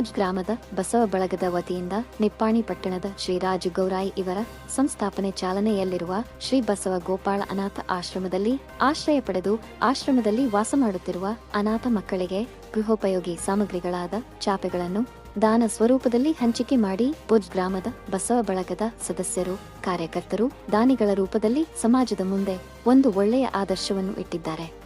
ಭುಜ್ ಗ್ರಾಮದ ಬಸವ ಬಳಗದ ವತಿಯಿಂದ ನಿಪ್ಪಾಣಿ ಪಟ್ಟಣದ ಶ್ರೀ ಗೌರಾಯ್ ಗೌರಾಯಿ ಇವರ ಸಂಸ್ಥಾಪನೆ ಚಾಲನೆಯಲ್ಲಿರುವ ಶ್ರೀ ಬಸವ ಗೋಪಾಳ ಅನಾಥ ಆಶ್ರಮದಲ್ಲಿ ಆಶ್ರಯ ಪಡೆದು ಆಶ್ರಮದಲ್ಲಿ ವಾಸ ಮಾಡುತ್ತಿರುವ ಅನಾಥ ಮಕ್ಕಳಿಗೆ ಗೃಹೋಪಯೋಗಿ ಸಾಮಗ್ರಿಗಳಾದ ಚಾಪೆಗಳನ್ನು ದಾನ ಸ್ವರೂಪದಲ್ಲಿ ಹಂಚಿಕೆ ಮಾಡಿ ಭುಜ್ ಗ್ರಾಮದ ಬಸವ ಬಳಗದ ಸದಸ್ಯರು, ಕಾರ್ಯಕರ್ತರು, ದಾನಿಗಳ ರೂಪದಲ್ಲಿ ಸಮಾಜದ ಮುಂದೆ ಒಂದು ಒಳ್ಳೆಯ ಆದರ್ಶವನ್ನು ಇಟ್ಟಿದ್ದಾರೆ.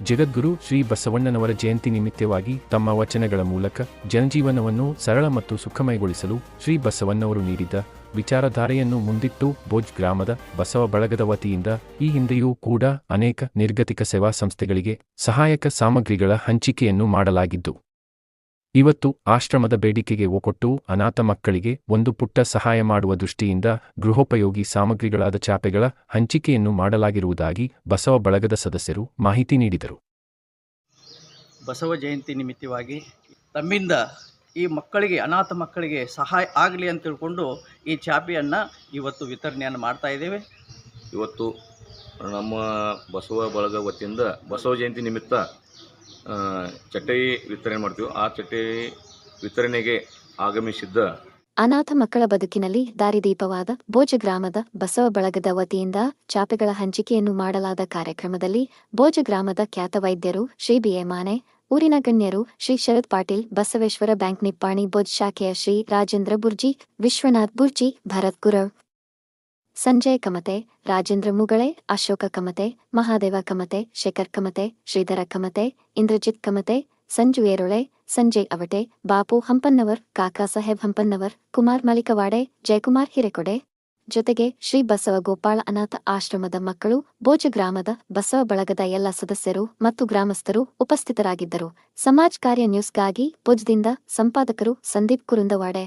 ಜಗದ್ಗುರು ಶ್ರೀ ಬಸವಣ್ಣನವರ ಜಯಂತಿ ನಿಮಿತ್ತವಾಗಿ ತಮ್ಮ ವಚನಗಳ ಮೂಲಕ ಜನಜೀವನವನ್ನು ಸರಳ ಮತ್ತು ಸುಖಮಯಗೊಳಿಸಲು ಶ್ರೀ ಬಸವಣ್ಣವರು ನೀಡಿದ ವಿಚಾರಧಾರೆಯನ್ನು ಮುಂದಿಟ್ಟು ಭೋಜ್ ಗ್ರಾಮದ ಬಸವ ಬಳಗದ ವತಿಯಿಂದ ಈ ಹಿಂದೆಯೂ ಕೂಡ ಅನೇಕ ನಿರ್ಗತಿಕ ಸೇವಾ ಸಂಸ್ಥೆಗಳಿಗೆ ಸಹಾಯಕ ಸಾಮಗ್ರಿಗಳ ಹಂಚಿಕೆಯನ್ನು ಮಾಡಲಾಗಿದ್ದು ಇವತ್ತು ಆಶ್ರಮದ ಬೇಡಿಕೆಗೆ ಒಕೊಟ್ಟು ಅನಾಥ ಮಕ್ಕಳಿಗೆ ಒಂದು ಪುಟ್ಟ ಸಹಾಯ ಮಾಡುವ ದೃಷ್ಟಿಯಿಂದ ಗೃಹೋಪಯೋಗಿ ಸಾಮಗ್ರಿಗಳಾದ ಚಾಪೆಗಳ ಹಂಚಿಕೆಯನ್ನು ಮಾಡಲಾಗಿರುವುದಾಗಿ ಬಸವ ಬಳಗದ ಸದಸ್ಯರು ಮಾಹಿತಿ ನೀಡಿದರು. ಬಸವ ಜಯಂತಿ ನಿಮಿತ್ತವಾಗಿ ತಮ್ಮಿಂದ ಈ ಮಕ್ಕಳಿಗೆ ಅನಾಥ ಮಕ್ಕಳಿಗೆ ಸಹಾಯ ಆಗಲಿ ಅಂತ ತಿಳ್ಕೊಂಡು ಈ ಚಾಪೆಯನ್ನು ಇವತ್ತು ವಿತರಣೆಯನ್ನು ಮಾಡ್ತಾ ಇದ್ದೇವೆ. ಇವತ್ತು ನಮ್ಮ ಬಸವ ಬಳಗ ವತಿಯಿಂದ ಬಸವ ಜಯಂತಿ ನಿಮಿತ್ತ ಚಟೈ ವಿತರಣೆ ಮಾಡ್ತೀವಿ. ಆ ಚಟೈ ವಿತರಣೆಗೆ ಆಗಮಿಸಿದ್ದ ಅನಾಥ ಮಕ್ಕಳ ಬದುಕಿನಲ್ಲಿ ದಾರಿದೀಪವಾದ ಭೋಜ ಗ್ರಾಮದ ಬಸವ ಬಳಗದ ವತಿಯಿಂದ ಚಾಪೆಗಳ ಹಂಚಿಕೆಯನ್ನು ಮಾಡಲಾದ ಕಾರ್ಯಕ್ರಮದಲ್ಲಿ ಭೋಜ ಗ್ರಾಮದ ಖ್ಯಾತ ವೈದ್ಯರು ಶ್ರೀ ಬಿಎ ಮಾನೆ, ಊರಿನ ಗಣ್ಯರು ಶ್ರೀ ಶರತ್ ಪಾಟೀಲ್, ಬಸವೇಶ್ವರ ಬ್ಯಾಂಕ್ ನಿಪ್ಪಾಣಿ, ಭೋಜ್ ಶಾಖೆಯ ಶ್ರೀ ರಾಜೇಂದ್ರ ಬುರ್ಜಿ, ವಿಶ್ವನಾಥ್ ಬುರ್ಜಿ, ಭರತ್ ಗುರವ್. ಸಂಜಯ್ ಕಮತೆ, ರಾಜೇಂದ್ರ ಮುಗಳೆ, ಅಶೋಕ ಕಮತೆ, ಮಹಾದೇವ ಕಮತೆ, ಶೇಖರ್ ಕಮತೆ, ಶ್ರೀಧರ ಕಮತೆ, ಇಂದ್ರಜಿತ್ ಕಮತೆ, ಸಂಜು ಏರೊಳೆ, ಸಂಜಯ್ ಅವಟೆ, ಬಾಪು ಹಂಪನ್ನವರ್, ಕಾಕಾ ಸಾಹೇಬ್ ಹಂಪನ್ನವರ್, ಕುಮಾರ್ ಮಲಿಕವಾಡೆ ಜಯಕುಮಾರ್ ಹಿರೇಕೊಡೆ. ಜೊತೆಗೆ ಶ್ರೀ ಬಸವ ಗೋಪಾಳ ಅನಾಥ ಆಶ್ರಮದ ಮಕ್ಕಳು ಬೋಜ ಗ್ರಾಮದ ಬಸವ ಬಳಗದ ಎಲ್ಲ ಸದಸ್ಯರು ಮತ್ತು ಗ್ರಾಮಸ್ಥರು ಉಪಸ್ಥಿತರಾಗಿದ್ದರು. ಸಮಾಜ್ ಕಾರ್ಯ ನ್ಯೂಸ್ಗಾಗಿ ಭುಜ್ದಿಂದ ಸಂಪಾದಕರು ಸಂದೀಪ್ ಕುರುಂದವಾಡೆ.